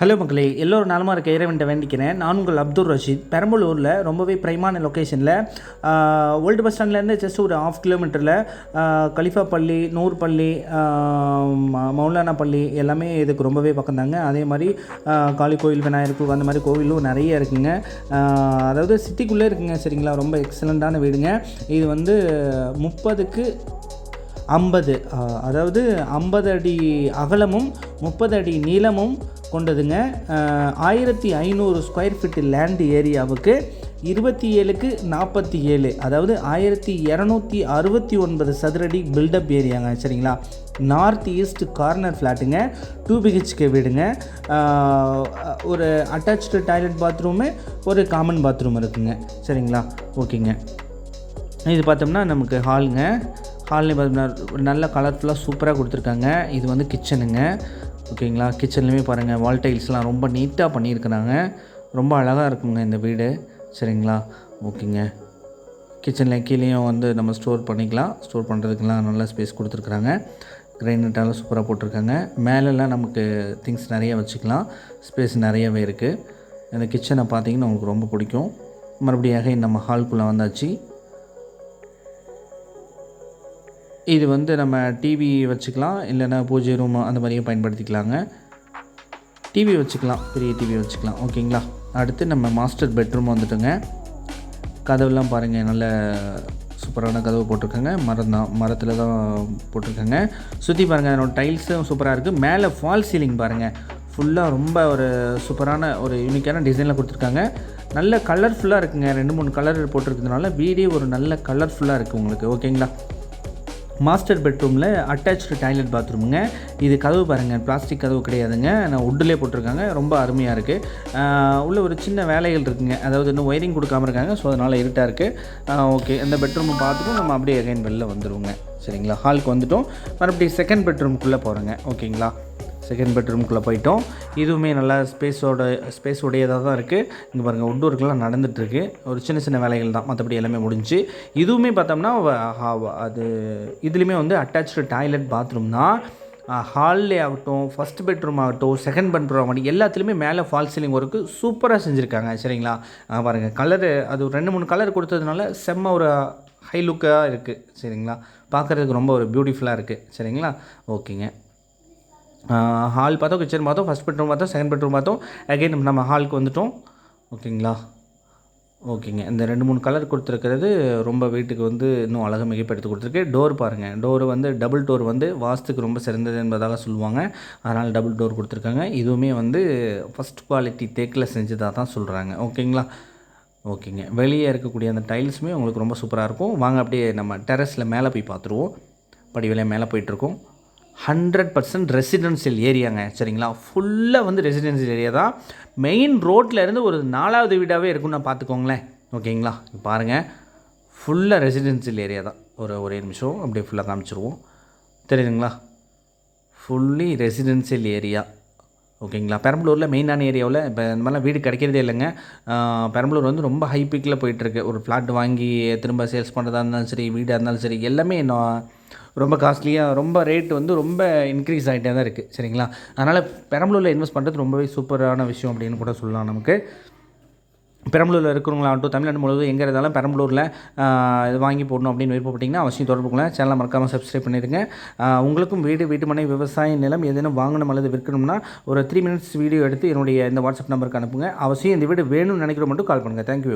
Hello மக்களே எல்லோரும் நலமாக இருக்க இறைவன்ட்ட வேண்டிக்கிறேன். நான் உங்கள் அப்துல் ரஷீத். பெரம்பலூரில் ரொம்பவே பிரைமான லொக்கேஷனில் ஓல்டு பஸ் ஸ்டாண்ட்லேருந்து ஜஸ்ட் ஒரு ஆஃப் கிலோமீட்டரில் கலிஃபா பள்ளி நூர் பள்ளி ம- மௌலானா பள்ளி எல்லாமே இதுக்கு ரொம்பவே பக்கம் தாங்க அதே மாதிரி காளி கோயில் விநாயகர் அந்த மாதிரி கோவிலும் நிறைய இருக்குங்க. அதாவது சிட்டிக்குள்ளே இருக்குங்க சரிங்களா? ரொம்ப எக்ஸலண்ட்டான வீடுங்க. இது வந்து முப்பதுக்கு ஐம்பது அதாவது ஐம்பது அடி அகலமும் முப்பது அடி நீளமும் கொண்டதுங்க. ஆயிரத்தி ஐநூறு ஸ்கொயர் ஃபீட் லேண்ட் ஏரியாவுக்கு இருபத்தி ஏழுக்கு நாற்பத்தி ஏழு. அதாவது ஆயிரத்தி இரநூத்தி அறுபத்தி ஒன்பது சதுரடி பில்டப் ஏரியாங்க சரிங்களா? நார்த் ஈஸ்ட் கார்னர் ஃப்ளாட்டுங்க டூ பிஹெச்கே வீடுங்க. ஒரு அட்டாச்சு டாய்லெட் பாத்ரூமு ஒரு காமன் பாத்ரூம் இருக்குங்க சரிங்களா? ஓகேங்க. இது பார்த்தோம்னா நமக்கு ஹாலுங்க ஹால்லேயும் பார்த்தோம்னா நல்ல கலர்ஃபுல்லாக சூப்பராக கொடுத்துருக்காங்க. இது வந்து கிச்சனுங்க ஓகேங்களா? கிச்சன்லேயுமே பாருங்கள் வால் டைல்ஸ்லாம் ரொம்ப நீட்டாக பண்ணியிருக்கிறாங்க. ரொம்ப அழகாக இருக்குங்க இந்த வீடு. சரிங்களா? ஓகேங்க. கிச்சனில் கீழேயும் வந்து நம்ம ஸ்டோர் பண்ணிக்கலாம். ஸ்டோர் பண்ணுறதுக்கெல்லாம் நல்ல ஸ்பேஸ் கொடுத்துருக்குறாங்க. கிரைனட்டாலாம் சூப்பராக போட்டிருக்காங்க. மேலெல்லாம் நமக்கு திங்ஸ் நிறைய வச்சுக்கலாம். ஸ்பேஸ் நிறையவே இருக்குது இந்த கிச்சனை பார்த்தீங்கன்னா உங்களுக்கு ரொம்ப பிடிக்கும். மறுபடியாக நம்ம ஹால்குள்ளே வந்தாச்சு. இது வந்து நம்ம டிவி வச்சுக்கலாம் இல்லைன்னா பூஜை ரூம் அந்த மாதிரியும் பயன்படுத்திக்கலாங்க. டிவி வச்சுக்கலாம் பெரிய டிவி வச்சுக்கலாம் ஓகேங்களா? அடுத்து நம்ம மாஸ்டர் பெட்ரூம் வந்துட்டுங்க. கதவுலாம் பாருங்கள் நல்ல சூப்பரான கதவு போட்டிருக்காங்க. மரம் தான் மரத்தில் தான் போட்டிருக்காங்க. சுற்றி பாருங்கள் அதனோட டைல்ஸும் சூப்பராக இருக்குது மேலே ஃபால் சீலிங் பாருங்கள் ஃபுல்லாக ரொம்ப ஒரு சூப்பரான ஒரு யூனிக்கான டிசைனில் கொடுத்துருக்காங்க. நல்ல கலர்ஃபுல்லாக இருக்குங்க. ரெண்டு மூணு கலர் போட்டிருக்கிறதுனால வீடே ஒரு நல்ல கலர்ஃபுல்லாக இருக்குது உங்களுக்கு ஓகேங்களா? மாஸ்டர் பெட்ரூமில் அட்டாச்சு டாய்லெட் பாத்ரூமுங்க. இது கதவு பாருங்கள் பிளாஸ்டிக் கதவு கிடையாதுங்க. நான் உட்டிலே போட்டிருக்காங்க ரொம்ப அருமையாக இருக்குது உள்ள ஒரு சின்ன வேலைகள் இருக்குங்க. அதாவது இன்னும் ஒயரிங் கொடுக்காம இருக்காங்க ஸோ அதனால் இருட்டாக இருக்குது ஓகே இந்த பெட்ரூமை பார்த்துட்டு நம்ம அப்படியே அகைன் வெளில வந்துடுவோங்க சரிங்களா? ஹாலுக்கு வந்துட்டோம். மறுபடியும் செகண்ட் பெட்ரூம்குள்ளே போகிறோங்க ஓகேங்களா செகண்ட் பெட்ரூம்குள்ளே போயிட்டோம். இதுவுமே நல்லா ஸ்பேஸோட ஸ்பேஸ் உடையதாக தான் இருக்குது இங்கே பாருங்கள் உட் ஒர்க்கெலாம் நடந்துகிட்ருக்கு ஒரு சின்ன சின்ன வேலைகள் தான். மற்றபடி எல்லாமே முடிஞ்சு. இதுவுமே பார்த்தோம்னா அது இதுலேயுமே வந்து அட்டாச்சு டாய்லெட் பாத்ரூம் தான். ஹால்லே ஆகட்டும் ஃபஸ்ட் பெட்ரூம் ஆகட்டும் செகண்ட் பெட்ரூம் ஆகட்டும் எல்லாத்துலேயுமே மேலே ஃபால் சீலிங் ஒர்க்கு சூப்பராக செஞ்சுருக்காங்க சரிங்களா? பாருங்கள் கலரு அது ஒரு ரெண்டு மூணு கலர் கொடுத்ததுனால செம்ம ஒரு ஹை லுக்காக இருக்குது சரிங்களா? பார்க்குறதுக்கு ரொம்ப ஒரு பியூட்டிஃபுல்லாக இருக்குது சரிங்களா? ஓகேங்க. ஹால் பார்த்தோம் கிச்சன் பார்த்தோம் ஃபஸ்ட் பெட்ரூம் பார்த்தோம் செகண்ட் பெட்ரூம் பார்த்தோம். அகெயின் நம்ம ஹாலுக்கு வந்துட்டோம். ஓகேங்களா? ஓகேங்க. இந்த ரெண்டு மூணு கலர் கொடுத்துருக்கிறது ரொம்ப வீட்டுக்கு வந்து இன்னும் அழகாக மிகப்படுத்தி கொடுத்துருக்கு. டோர் பாருங்கள் டோர் வந்து டபுள் டோர் வந்து வாஸ்துக்கு ரொம்ப சிறந்தது என்பதாக சொல்லுவாங்க. அதனால் டபுள் டோர் கொடுத்துருக்காங்க. இதுவுமே வந்து ஃபஸ்ட் குவாலிட்டி தேக்கில் செஞ்சதாக தான் சொல்கிறாங்க ஓகேங்களா? ஓகேங்க. வெளியே இருக்கக்கூடிய அந்த டைல்ஸுமே உங்களுக்கு ரொம்ப சூப்பராக இருக்கும். வாங்க அப்படியே நம்ம டெரஸில் மேலே போய் பார்த்துருவோம். படி மேலே போயிட்டுருக்கோம் ஹண்ட்ரட் பர்சன்ட் ரெசிடென்சியல் ஏரியாங்க சரிங்களா? ஃபுல்லாக வந்து ரெசிடென்சியல் ஏரியா தான். மெயின் ரோட்டில் இருந்து ஒரு நாலாவது வீடாகவே இருக்குன்னு பார்த்துக்கோங்களேன். ஓகேங்களா பாருங்கள் ஃபுல்லாக ரெசிடென்சியல் ஏரியா தான். ஒரு ஒரே நிமிஷம். அப்படியே ஃபுல்லாக காமிச்சிருவோம். தெரியுதுங்களா? ஃபுல்லி ரெசிடென்சியல் ஏரியா ஓகேங்களா? பெரம்பலூரில் மெயினான ஏரியாவில் இப்போ இந்த மாதிரிலாம் வீடு கிடைக்கிறதே இல்லைங்க. பெரம்பலூர் வந்து ரொம்ப ஹை பீக்கில் போயிட்டுருக்கு ஒரு ஃப்ளாட் வாங்கி திரும்ப சேல்ஸ் பண்ணுறதா இருந்தாலும் சரி வீடாக இருந்தாலும் சரி எல்லாமே நான் ரொம்ப காஸ்ட்லியாக ரொம்ப ரேட் வந்து ரொம்ப இன்க்ரீஸ் ஆகிட்டே தான் இருக்குது சரிங்களா? அதனால் பெரம்பலூரில் இன்வெஸ்ட் பண்ணுறது ரொம்பவே சூப்பரான விஷயம் அப்படின்னு கூட சொல்லலாம் நமக்கு. பெரம்பலூரில் இருக்கிறவங்களாகட்டும் தமிழ்நாடு முழுவதும் எங்கே இருந்தாலும் பெரம்பலூரில் இது வாங்கி போடணும் அப்படின்னு விருப்பப்பட்டிங்கன்னா அவசியம் தொடர்பு கொள்ள சேனலை மறக்காமல் சப்ஸ்கிரைப் பண்ணிடுங்க. உங்களுக்கும் வீடு வீட்டுமனை விவசாய நிலம் எதேனும் வாங்கணும் அல்லது விற்கணும்னா ஒரு த்ரீ மினிட்ஸ் வீடியோ எடுத்து என்னுடைய இந்த வாட்ஸ்அப் நம்பருக்கு அனுப்புங்க. அவசியம் இந்த வீடு வேணும்னு நினைக்கிற மட்டும் கால் பண்ணுங்கள் தேங்க்யூ